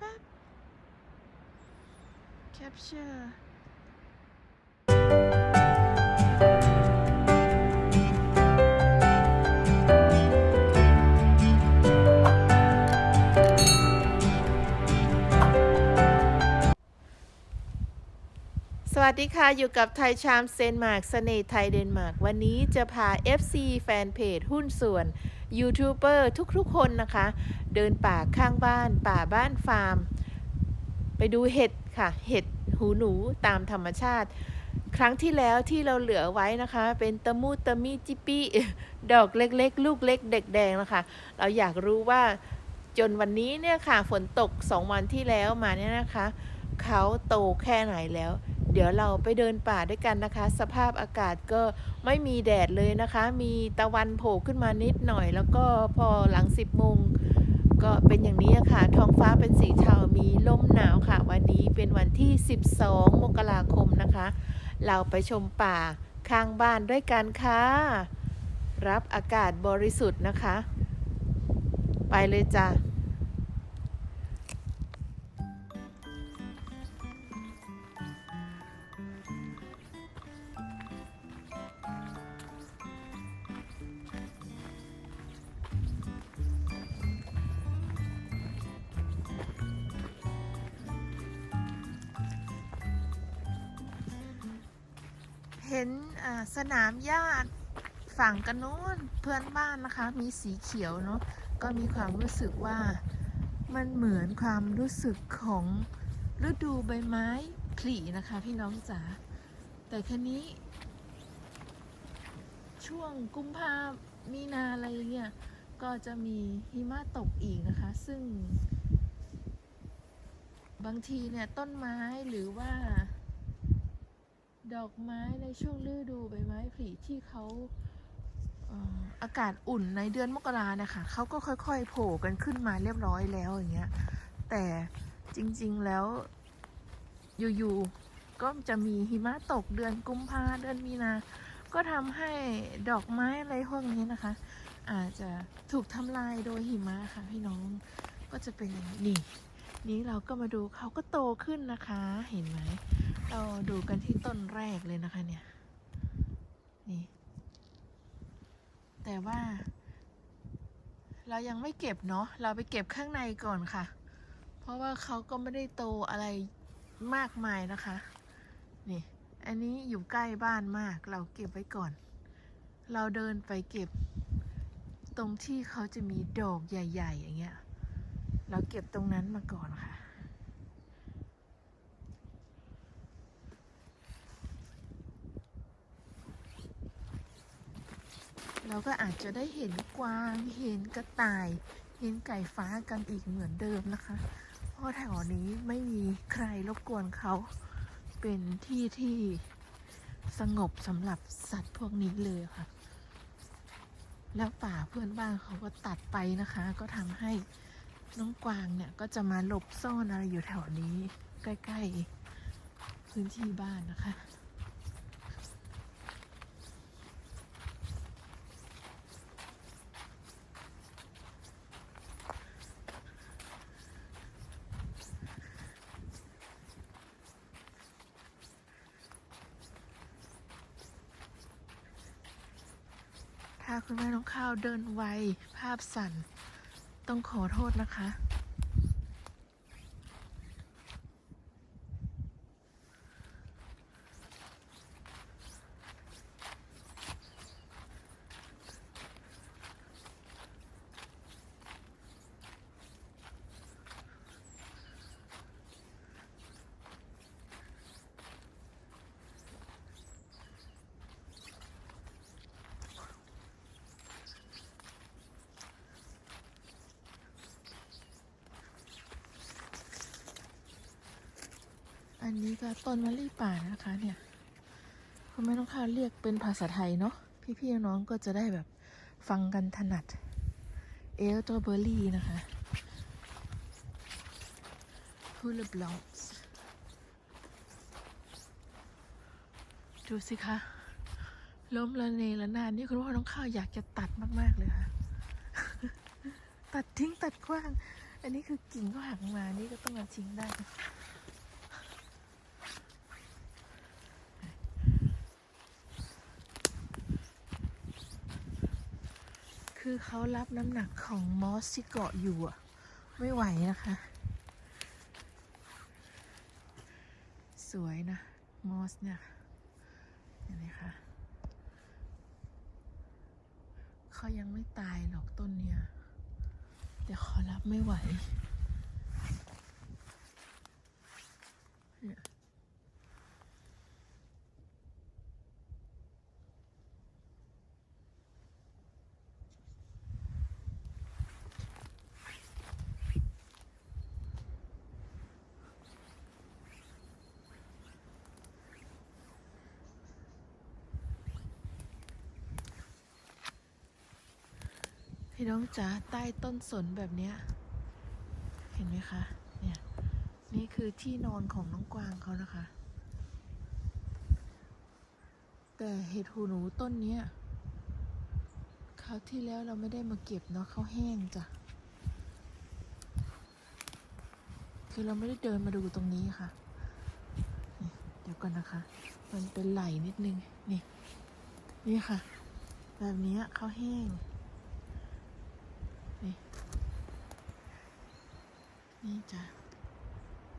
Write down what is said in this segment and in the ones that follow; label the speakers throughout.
Speaker 1: ป๊บ capture สวัสดีค่ะ อยู่กับไทยชามเซนมาร์กเสน่ห์ไทยเดนมาร์ก วันนี้จะพา FC แฟนเพจหุ้นส่วน ยูทูบเบอร์ทุกๆคนนะคะ เดินป่าข้างบ้าน ป่าบ้านฟาร์ม ไปดูเห็ดค่ะ เห็ดหูหนูตามธรรมชาติ ครั้งที่แล้วที่เราเหลือไว้นะคะ เป็นตะมูตะมีจิปปี้ดอกเล็กๆ ลูกเล็ก เด็กแดงนะคะ เราอยากรู้ว่าจนวันนี้เนี่ยค่ะ ฝนตก2วันที่แล้วมาเนี่ยนะคะ เขาโตแค่ไหนแล้ว เดี๋ยวเราไปเดินป่าด้วยกันนะคะ สภาพอากาศก็ไม่มีแดดเลยนะคะ มีตะวันโผล่ขึ้นมานิดหน่อย แล้วก็พอหลัง10โมงก็เป็นอย่างนี้ค่ะ ท้องฟ้าเป็นสีเทา มีลมหนาวค่ะ วันนี้เป็นวันที่ 12 มกราคมนะคะ เราไปชมป่าข้างบ้านด้วยกันค่ะ รับอากาศบริสุทธิ์นะคะ ไปเลยจ้ะ เห็นสนามหญ้าฝั่งกันโน้นเพื่อนบ้านนะคะ มีสีเขียวเนาะก็มีความรู้สึกว่ามันเหมือนความรู้สึกของฤดูใบไม้ผลินะคะ พี่น้องจ๋าแต่คันนี้ ช่วงกุมภามีนาอะไรเนี่ยก็จะมีหิมะตกอีกนะคะ ซึ่ง บางทีเนี่ยต้นไม้หรือว่า ดอกไม้ในช่วงฤดูใบไม้ผลิที่เขาเอ่ออากาศอุ่นในเดือนมกรานะคะเขาก็ค่อยๆ โผล่กันขึ้นมาเรียบร้อยแล้วอย่างเงี้ย แต่จริงๆแล้วอยู่ๆก็จะมีหิมะตกเดือนกุมภาเดือนมีนา ก็ทำให้ดอกไม้อะไรพวกนี้นะคะ อาจจะถูกทำลายโดยหิมะค่ะพี่น้องก็จะเป็นอย่างนี้นี่ นี้เราก็มาดูเขาก็โตขึ้นนะคะเห็นไหม เราดูกันที่ต้นแรกเลยนะคะเนี่ย นี่ แต่ว่า เรายังไม่เก็บเนาะ เราไปเก็บข้างในก่อนค่ะ เพราะว่าเขาก็ไม่ได้โตอะไรมากมายนะคะ นี่ อันนี้อยู่ใกล้บ้านมาก เราเก็บไว้ก่อน เราเดินไปเก็บ ตรงที่เขาจะมีดอกใหญ่ ๆ อย่างเงี้ย เราเก็บตรงนั้นมาก่อนค่ะ เราก็อาจจะได้เห็นกวางเห็นกระต่าย เห็นไก่ฟ้ากันอีกเหมือนเดิมนะคะ เพราะแถวนี้ไม่มีใครรบกวนเขา เป็นที่ที่สงบสำหรับสัตว์พวกนี้เลยค่ะ แล้วป่าเพื่อนบ้านเขาก็ตัดไปนะคะ ก็ทำให้น้องกวางเนี่ยก็จะมาหลบซ่อนอะไรอยู่แถวนี้ ใกล้ ๆ พื้นที่บ้านนะคะ ถ้าคุณแม่น้องข้าวเดินไว ภาพสั่น ต้องขอโทษนะคะ นี้ก็ต้นมะลิป่านะคะเนี่ยคุณแม่น้องข้าวเรียกเป็นภาษาไทยเนาะพี่ๆน้องๆก็จะได้แบบฟังกันถนัดเอลตัวเบอร์รี่นะคะฮูลบล็อกส์ดูสิคะล้มละเนระนาดนี่คุณพ่อน้องข้าวอยากจะตัดมาก ๆ เลยค่ะ ตัดทิ้งตัดกว้าง อันนี้คือกิ่งก็หักมา นี่ก็ต้องมาทิ้งได้ คือเขารับน้ำหนักของมอสที่เกาะอยู่อะไม่ไหวนะคะ สวยนะ มอสเนี่ยเห็นไหมคะเขายังไม่ตายหรอกต้นเนี่ยแต่ขอรับไม่ไหวเนี่ย พี่น้องจ๋าใต้ต้นสนแบบเนี้ย เห็นไหมคะ เนี่ย นี่คือที่นอนของน้องกวางเขานะคะ แต่เห็ดหูหนูต้นเนี้ยคราวที่แล้วเราไม่ได้มาเก็บเนาะเขาแห้งจ้ะ คือเราไม่ได้เดินมาดูตรงนี้ค่ะ เดี๋ยวก่อนนะคะ มันเป็นไหลนิดนึง นี่ นี่ค่ะ แบบนี้เขาแห้ง นี่ นี่จ้ะ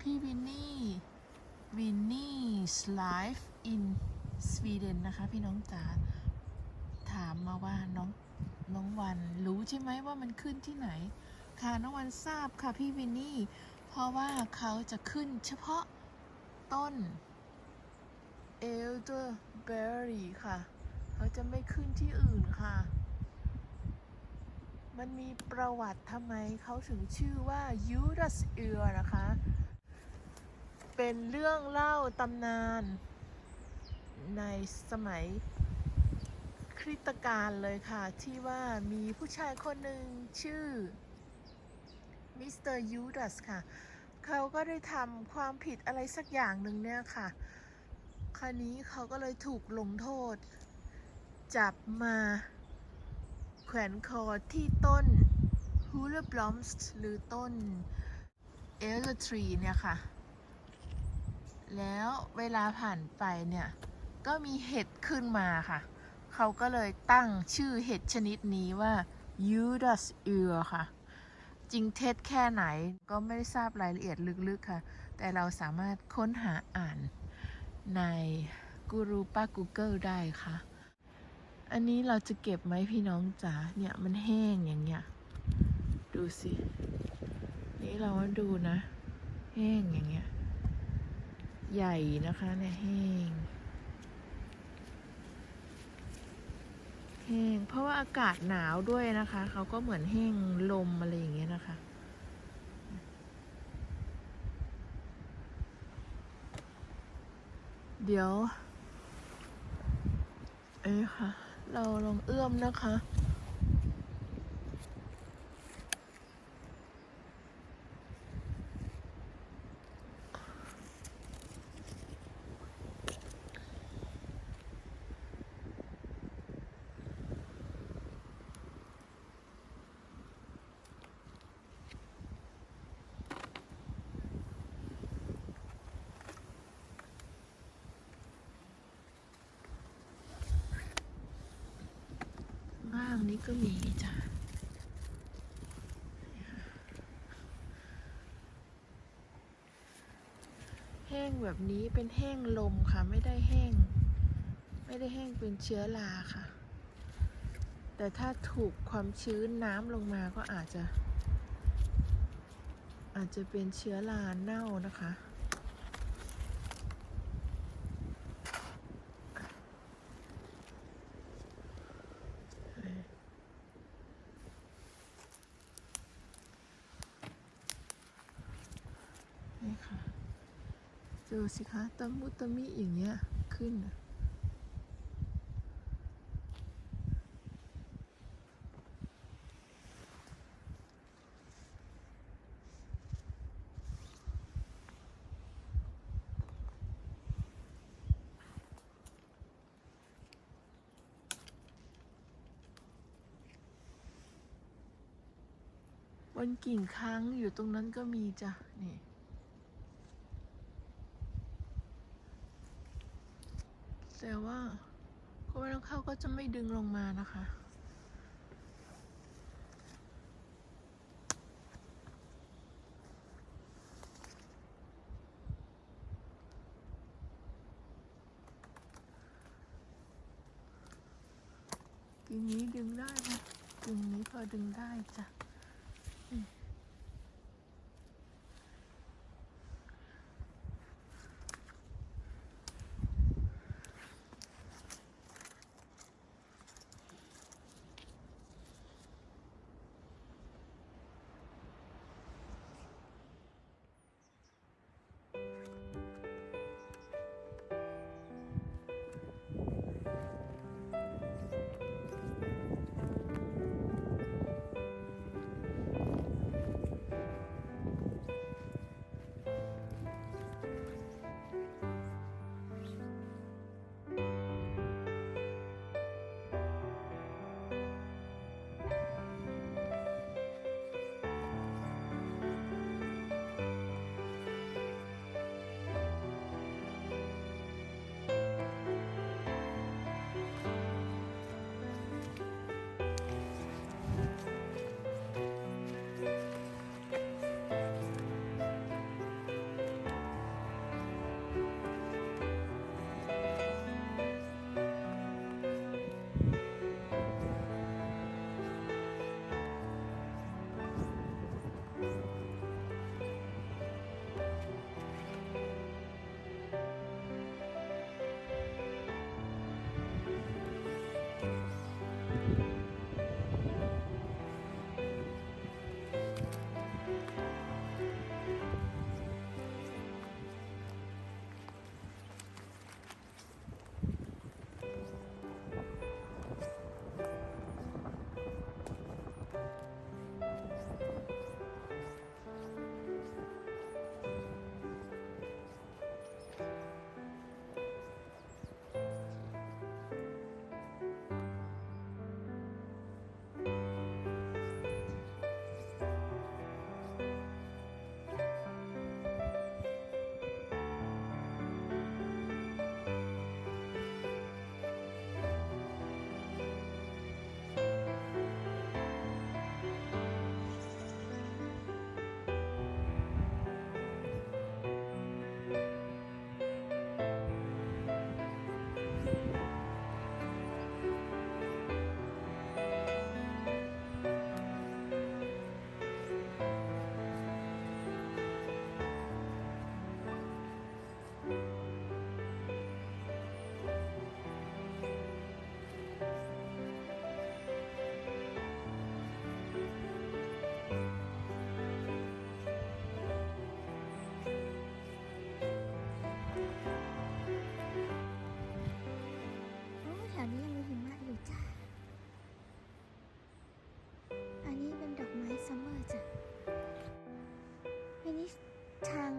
Speaker 1: พี่วินนี่วินนี่ life in Sweden นะคะ พี่น้องจ๋าถามมาว่าน้องน้องวันรู้ใช่ไหมว่ามันขึ้นที่ไหน ค่ะน้องวันทราบค่ะพี่วินนี่ เพราะว่าเขาจะขึ้นเฉพาะต้น elderberry ค่ะ เขาจะไม่ขึ้นที่อื่นค่ะ มันมีประวัติทำไมเขาถึงชื่อว่ายูดัสเอือนะคะ เป็นเรื่องเล่าตำนานในสมัยคริสตกาลเลยค่ะ ที่ว่ามีผู้ชายคนหนึ่งชื่อมิสเตอร์ยูดัสค่ะ เขาก็ได้ทำความผิดอะไรสักอย่างหนึ่งเนี่ยค่ะ คราวนี้เขาก็เลยถูกลงโทษ จับมา ขวนคอที่ต้น h u l e b l o m s หรือต้น Elder Tree เนี่ยค่ะ แล้วเวลาผ่านไปเนี่ย ก็มีเห็ดขึ้นมาค่ะ เขาก็เลยตั้งชื่อเห็ดชนิดนี้ว่า Judas Ear ค่ะ จริงเท็จแค่ไหนก็ไม่ได้ทราบรายละเอียดลึกๆค่ะ แต่เราสามารถค้นหาอ่านในกูรูป้า Google ได้ค่ะ อันนี้เราจะเก็บไหมพี่น้องจ๋าเนี่ยมันแห้งอย่างเงี้ย ดูสิ นี่เรามาดูนะ แห้งอย่างเงี้ย ใหญ่นะคะเนี่ยแห้ง แห้ง เพราะว่าอากาศหนาวด้วยนะคะ เขาก็เหมือนแห้งลมอะไรอย่างเงี้ยนะคะเดี๋ยว เอ้ยค่ะ เราลองเอื้อมนะคะ บ้าง นี้ก็มีจ้ะแห้งแบบนี้เป็นแห้งลมค่ะ ไม่ได้แห้ง ไม่ได้แห้งเป็นเชื้อราค่ะ แต่ถ้าถูกความชื้นน้ำลงมาก็อาจจะ อาจจะเป็นเชื้อราเน่านะคะ ดูสิคะตะมุตะมิอย่างเงี้ยขึ้นบนกิ่งค้างอยู่ตรงนั้นก็มีจ้ะ นี่ แต่ว่าพอเวลาเข้าก็จะไม่ดึงลงมานะคะ กิ่งนี้ดึงได้นะกิ่งนี้พอดึงได้จ้ะ
Speaker 2: ทาง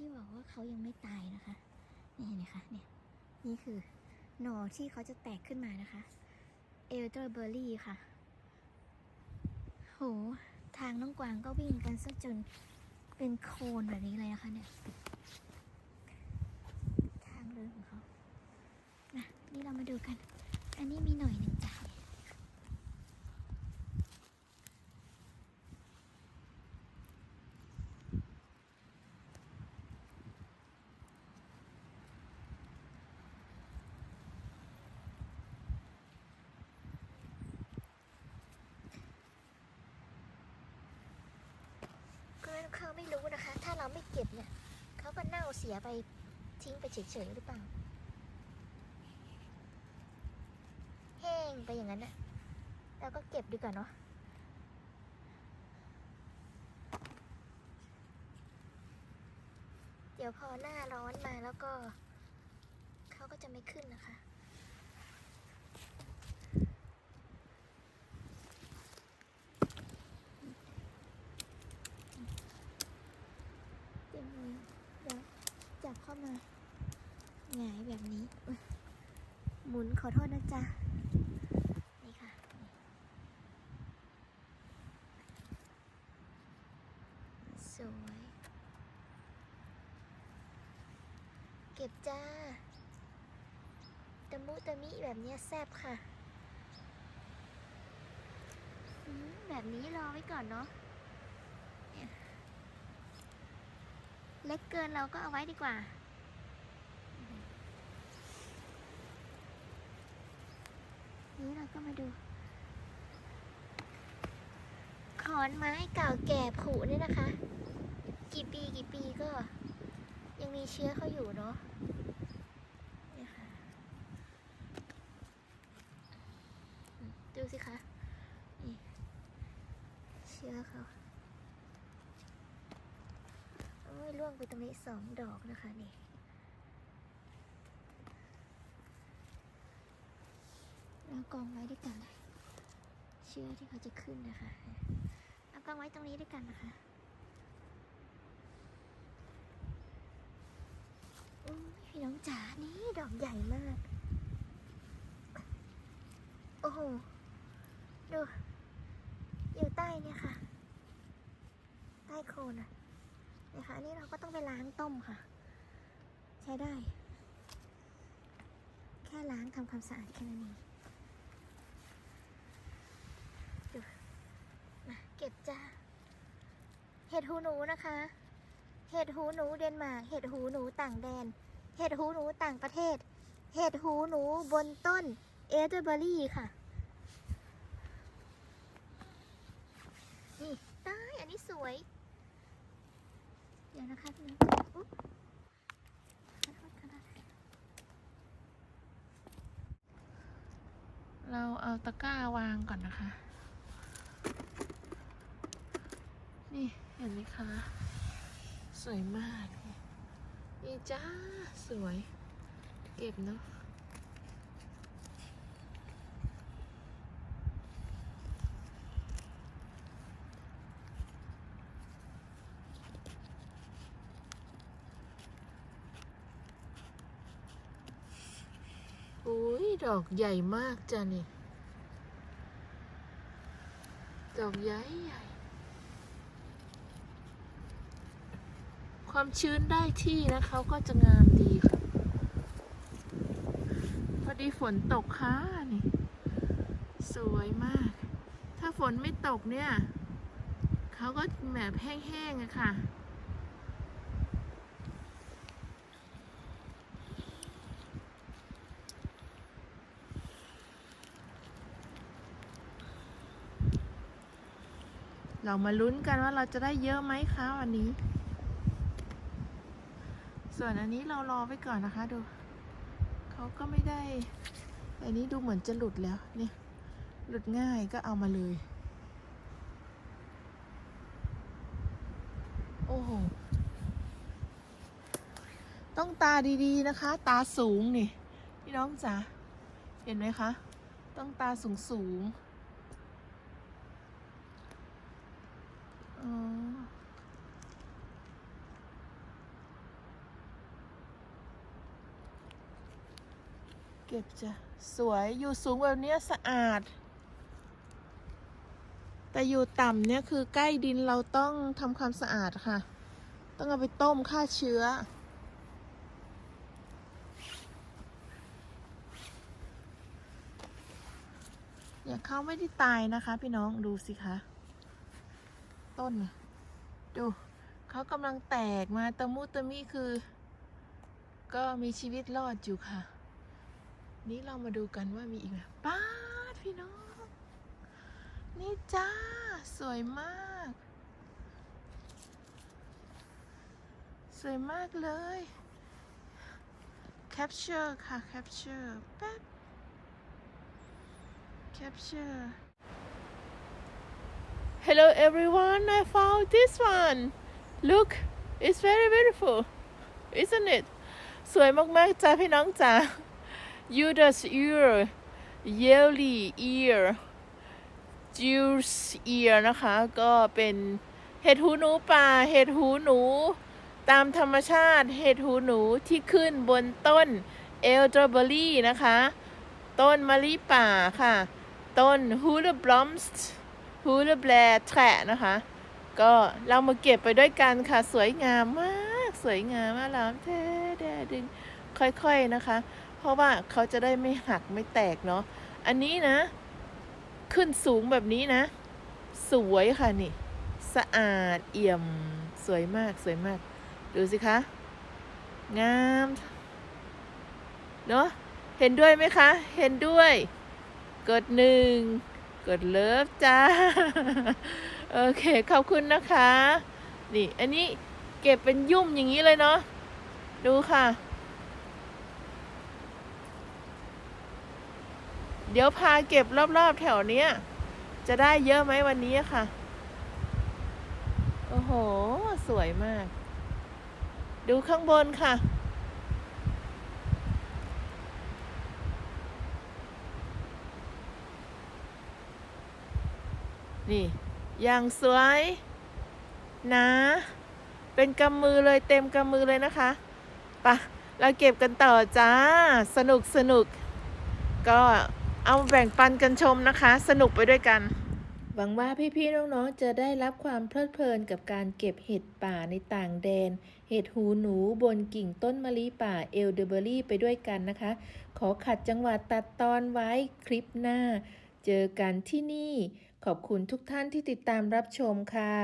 Speaker 2: ที่บอกว่าเขายังไม่ตายนะคะนี่เห็นไหมคะเนี่ยนี่คือหน่อที่เขาจะแตกขึ้นมานะคะเอลเดอร์เบอร์รี่ค่ะโหทางน้องกวางก็วิ่งกันซะจนเป็นโคลนแบบนี้เลยนะคะเนี่ยทางเดินของเขานะนี่เรามาดูกัน อันนี้มีหน่อยนึง สียไปทิ้งไปเฉยๆหรือเปล่า แห้งไปอย่างนั้นนะแล้วก็เก็บดีกว่าเนาะเดี๋ยวพอหน้าร้อนมาแล้วก็ เขาก็จะไม่ขึ้นนะคะ เต็มเลยเดี๋ยวจับเข้ามาหงายแบบนี้อุ๊ยหมุนขอโทษนะจ๊ะ นี่ค่ะนี่สวย เก็บจ้าตะมุตะมิแบบนี้แซบค่ะ แบบนี้รอไว้ก่อนเนาะเล็กเกินเราก็เอาไว้ดีกว่า นี้เราก็มาดู ขอนไม้เก่าแก่ผุเนี่ยนะคะ กี่ปีกี่ปีก็ ยังมีเชื้อเขาอยู่เนาะนี่ค่ะ ดูสิคะนี่เชื้อเขาโอ้ยล่วงไปตรงนี้สองดอกนะคะนี่แล้วกองไว้ด้วยกัน เชื้อที่เขาจะขึ้นนะคะ เอากองไว้ตรงนี้ด้วยกันนะคะโอ้ยพี่ น้องจ๋านี่ดอกใหญ่มาก โอ้โห ดู อยู่ใต้เนี่ยค่ะ ใต้โคนอะนะคะอันนี้เราก็ต้องไปล้างต้มค่ะ ใช้ได้ แค่ล้างทำความสะอาดแค่นั้นเองดูมาเก็บจ้า เห็ดหูหนูนะคะ เห็ดหูหนูเดนมาร์ก เห็ดหูหนูต่างแดน เห็ดหูหนูต่างประเทศ เห็ดหูหนูบนต้นเอเดอร์เบอรี่ค่ะ นี่ตายอันนี้สวย เดี๋ยวนะคะพี่น้อง
Speaker 1: เราเอาตะกร้าวางก่อนนะคะ นี่เห็นไหมคะ สวยมาก นี่จ้า สวย เก็บเนาะอุ้ยดอกใหญ่มากจ้ะนี่ ดอกใหญ่ใหญ่ ความชื้นได้ที่นะเขาก็จะงามดีค่ะ พอดีฝนตกค่ะนี่สวยมาก ถ้าฝนไม่ตกเนี่ยเขาก็แบบแห้งๆอะค่ะเรามาลุ้นกันว่าเราจะได้เยอะไหมคะวันนี้ ส่วนอันนี้เรารอไว้ก่อนนะคะดู เขาก็ไม่ได้ อันนี้ดูเหมือนจะหลุดแล้วเนี่ยหลุดง่ายก็เอามาเลย โอ้โห ต้องตาดีๆนะคะ ตาสูงนี่ พี่น้องจ๋าเห็นไหมคะ ต้องตาสูงสูงๆอ๋อ เก็บจ้ะสวยอยู่สูงแบบเนี้ยสะอาด แต่อยู่ต่ำเนี่ยคือใกล้ดินเราต้องทำความสะอาดค่ะ ต้องเอาไปต้มฆ่าเชื้อ เนี่ยเขาไม่ได้ตายนะคะ พี่น้องดูสิคะ ต้น ดูเขากำลังแตกมาตะมุตะมิคือ ก็มีชีวิตรอดอยู่ค่ะ นี่เรามาดูกันว่ามีอีกไหมป้าดพี่น้อง นี่จ้า สวยมาก สวยมากเลย capture ค่ะ capture แป๊บ capture Hello everyone I found this one Look it's very beautiful isn't it สวยมากๆจ้าพี่น้องจ้า Judas ear Yelly ear Juice ear นะคะ ก็เป็นเห็ดหูหนูป่า เห็ดหูหนู ตามธรรมชาติ เห็ดหูหนูที่ขึ้นบนต้นเอลเดอร์เบอรี่นะคะ ต้นมะลิป่าค่ะ ต้นฮูลบลอมส์ฮูลแบลแทะนะคะ ก็เรามาเก็บไปด้วยกันค่ะ สวยงามมาก สวยงามมากลามเทแดดึง ค่อยๆนะคะ เพราะว่าเขาจะได้ไม่หักไม่แตกเนาะอันนี้นะ ขึ้นสูงแบบนี้นะ สวยค่ะนี่ สะอาดเอี่ยมสวยมากสวยมาก ดูสิคะ งามเนาะเห็นด้วยไหมคะ เห็นด้วย กดหนึ่งกดเลิฟจ้า โอเค ขอบคุณนะคะ นี่ อันนี้เก็บเป็นยุ่มอย่างนี้เลยเนาะดูค่ะ เดี๋ยวพาเก็บรอบๆแถวเนี้ย จะได้เยอะไหมวันนี้ค่ะ โอ้โห สวยมาก ดูข้างบนค่ะ นี่ อย่างสวยนะ เป็นกำมือเลยเต็มกำมือเลยนะคะปะเราเก็บกันต่อจ้า สนุกสนุกก็ เอาแบ่งปันกันชมนะคะ สนุกไปด้วยกัน หวังว่าพี่ๆน้องๆจะได้รับความเพลิดเพลินกับการเก็บเห็ดป่าในต่างแดน เห็ดหูหนูบนกิ่งต้นมะลิป่าเอลเดอร์เบอรี่ไปด้วยกันนะคะ ขอขัดจังหวะตัดตอนไว้คลิปหน้า เจอกันที่นี่ ขอบคุณทุกท่านที่ติดตามรับชมค่ะ